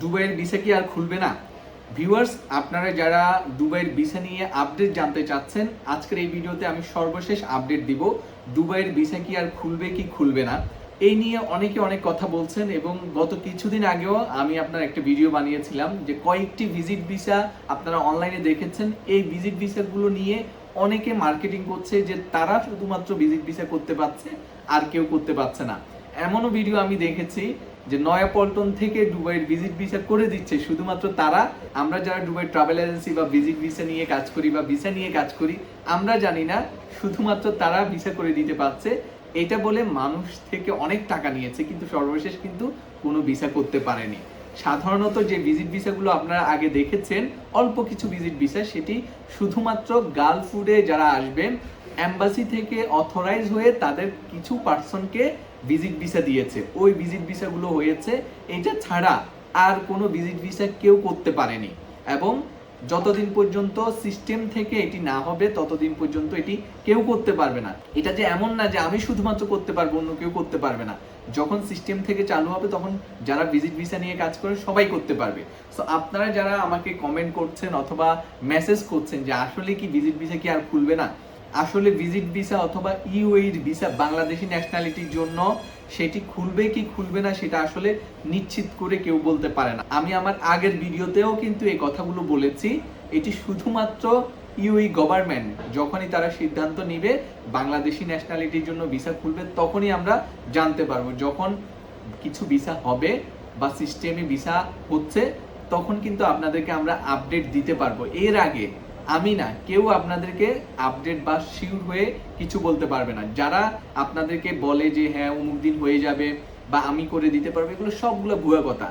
দুবাইয়ের ভিসা কি আর খুলবে না? ভিউয়ার্স আপনারা যারা দুবাইয়ের ভিসা নিয়ে আপডেট জানতে চাচ্ছেন, আজকের এই ভিডিওতে আমি সর্বশেষ আপডেট দিব, দুবাইয়ের ভিসা কি আর খুলবে কি খুলবে না। এই নিয়ে অনেকে অনেক কথা বলছেন এবং গত কিছুদিন আগেও আমি আপনার একটা ভিডিও বানিয়েছিলাম যে কয়েকটি ভিজিট ভিসা আপনারা অনলাইনে দেখেছেন। এই ভিজিট ভিসাগুলো নিয়ে অনেকে মার্কেটিং করছে যে তারা শুধুমাত্র ভিজিট ভিসা করতে পারছে, আর কেউ করতে পারছে না। এমনও ভিডিও আমি দেখেছি যে নয়া পল্টন থেকে দুবাইয়ের ভিজিট ভিসা করে দিচ্ছে, শুধুমাত্র তারা? আমরা যারা দুবাই ট্রাভেল এজেন্সি বা ভিজিট ভিসা নিয়ে কাজ করি বা ভিসা নিয়ে কাজ করি, আমরা জানি না শুধুমাত্র তারা ভিসা করে দিতে পারছে। এটা বলে মানুষ থেকে অনেক টাকা নিয়েছে, কিন্তু সর্বশেষ কিন্তু কোনো ভিসা করতে পারেনি। সাধারণত যে ভিজিট ভিসাগুলো আপনারা আগে দেখেছেন, অল্প কিছু ভিজিট ভিসা সেটি শুধুমাত্র গার্ল ফুডে যারা আসবেন অ্যাম্বাসি থেকে অথরাইজ হয়ে তাদের কিছু পার্সনকে ভিজিট ভিসা দিয়েছে। ওই ভিজিট ভিসাগুলো হয়েছে এটা ছাড়া আর কোনো ভিজিট ভিসা কেউ করতে পারেনি। এবং যতদিন পর্যন্ত সিস্টেম থেকে এটি না হবে, ততদিন পর্যন্ত এটি কেউ করতে পারবে না। এটা যে এমন না যে আমি শুধুমাত্র করতে পারব, অন্য কেউ করতে পারবে না। যখন সিস্টেম থেকে চালু হবে, তখন যারা ভিজিট ভিসা নিয়ে কাজ করে, সবাই করতে পারবে। সো আপনারা যারা আমাকে কমেন্ট করছেন অথবা মেসেজ করছেন যে আসলে কি ভিজিট ভিসা কি আর খুলবে না আসলে ভিজিট ভিসা অথবা ইউএইর ভিসা বাংলাদেশি ন্যাশনালিটির জন্য সেটি খুলবে কি খুলবে না সেটা আসলে নিশ্চিত করে কেউ বলতে পারে না। আমি আমার আগের ভিডিওতেও কিন্তু এই কথাগুলো বলেছি। এটি শুধুমাত্র ইউই গভর্নমেন্ট যখনই তারা সিদ্ধান্ত নিবে বাংলাদেশি ন্যাশনালিটির জন্য ভিসা খুলবে তখনই আমরা জানতে পারব। যখন কিছু ভিসা হবে বা সিস্টেমে ভিসা হচ্ছে তখন কিন্তু আপনাদেরকে আমরা আপডেট দিতে পারব। এর আগে আমি না, কেউ আপনাদেরকে আপডেট বা শিওর হয়ে কিছু বলতে পারবে না। যারা আপনাদেরকে বলে যে হ্যাঁ অমুক দিন হয়ে যাবে বা আমি করে দিতে পারব, এগুলো সবগুলো ভুয়া কথা।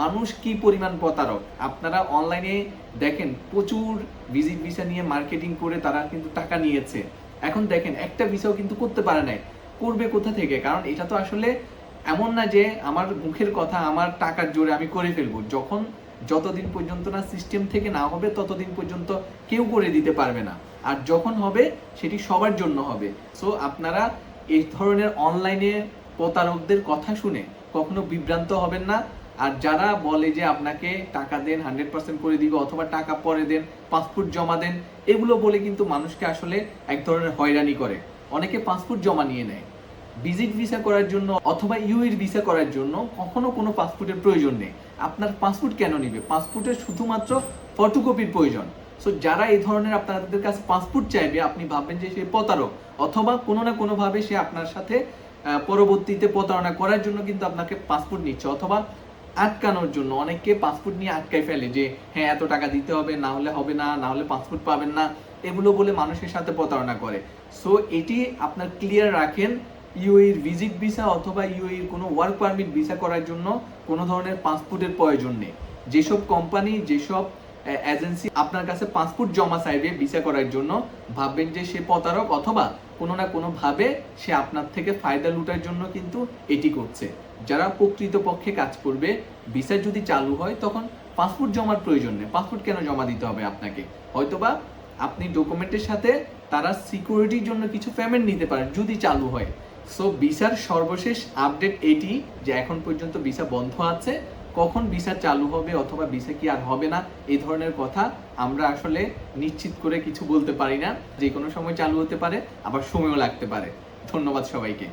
মানুষ কি পরিমাণ প্রতারক? আপনারা অনলাইনে দেখেন, প্রচুর ভিজিট ভিসা নিয়ে মার্কেটিং করে তারা কিন্তু টাকা নিয়েছে। এখন দেখেন, একটা ভিসাও কিন্তু করতে পারে নাই। করবে কোথা থেকে? কারণ এটা তো আসলে এমন না যে, আমার মুখের কথা, আমার টাকার জোরে আমি করে ফেলব। যখন যতদিন পর্যন্ত না সিস্টেম থেকে না হবে, ততদিন পর্যন্ত কেউ করে দিতে পারবে না। আর যখন হবে, সেটি সবার জন্য হবে। সো আপনারা এই ধরনের অনলাইনে প্রতারকদের কথা শুনে কখনো বিভ্রান্ত হবেন না। আর যারা বলে যে আপনাকে টাকা দেন হান্ড্রেড পার্সেন্ট করে দিবে অথবা টাকা পরে দেন পাসপোর্ট জমা দেন, এগুলো বলে কিন্তু মানুষকে আসলে এক ধরনের হয়রানি করে। অনেকে পাসপোর্ট জমা নিয়ে নেয়। ভিজিট ভিসা করার জন্য অথবা ইউ ইউএর ভিসা করার জন্য কখনো কোনো পাসপোর্টের প্রয়োজন নেই। আপনার পাসপোর্ট কেন নিবে? পাসপোর্টের শুধুমাত্র ফটোকপির প্রয়োজন। সো যারা এই ধরনের আপনাদের কাছে পাসপোর্ট চাইবে, আপনি ভাববেন যে সে প্রতারক, অথবা কোনো না কোনোভাবে সে আপনার সাথে পরবর্তীতে প্রতারণা করার জন্য কিন্তু আপনাকে পাসপোর্ট নিচ্ছে, অথবা আটকানোর জন্য। অনেকে পাসপোর্ট নিয়ে আটকায় ফেলে যে হ্যাঁ এত টাকা দিতে হবে, না হলে হবে না না হলে পাসপোর্ট পাবেন না। এগুলো বলে মানুষের সাথে প্রতারণা করে। সো এটি আপনার ক্লিয়ার রাখেন ইউএর ভিজিট ভিসা অথবা ইউএর কোনো ওয়ার্ক পারমিট ভিসা করার জন্য কোনো ধরনের পাসপোর্টের প্রয়োজন নেই। যেসব কোম্পানি, যেসব এজেন্সি আপনার কাছে পাসপোর্ট জমা চাইবে ভিসা করার জন্য, ভাববেন যে সে প্রতারক অথবা কোনো না কোনোভাবে সে আপনার থেকে ফায়দা লুটার জন্য কিন্তু এটি করছে। যারা প্রকৃতপক্ষে কাজ করবে, ভিসা যদি চালু হয় তখন পাসপোর্ট জমার প্রয়োজন নেই। পাসপোর্ট কেন জমা দিতে হবে আপনাকে? হয়তোবা আপনি ডকুমেন্টের সাথে তারা সিকিউরিটির জন্য কিছু পেমেন্ট নিতে পারেন যদি চালু হয়। সো ভিসার সর্বশেষ আপডেট এটি যে এখন পর্যন্ত ভিসা বন্ধ আছে। কখন ভিসা চালু হবে অথবা ভিসা কি আর হবে না এই ধরনের কথা আমরা আসলে নিশ্চিত করে কিছু বলতে পারি না। যে কোনো সময় চালু হতে পারে, আবার সময়ও লাগতে পারে। ধন্যবাদ সবাইকে।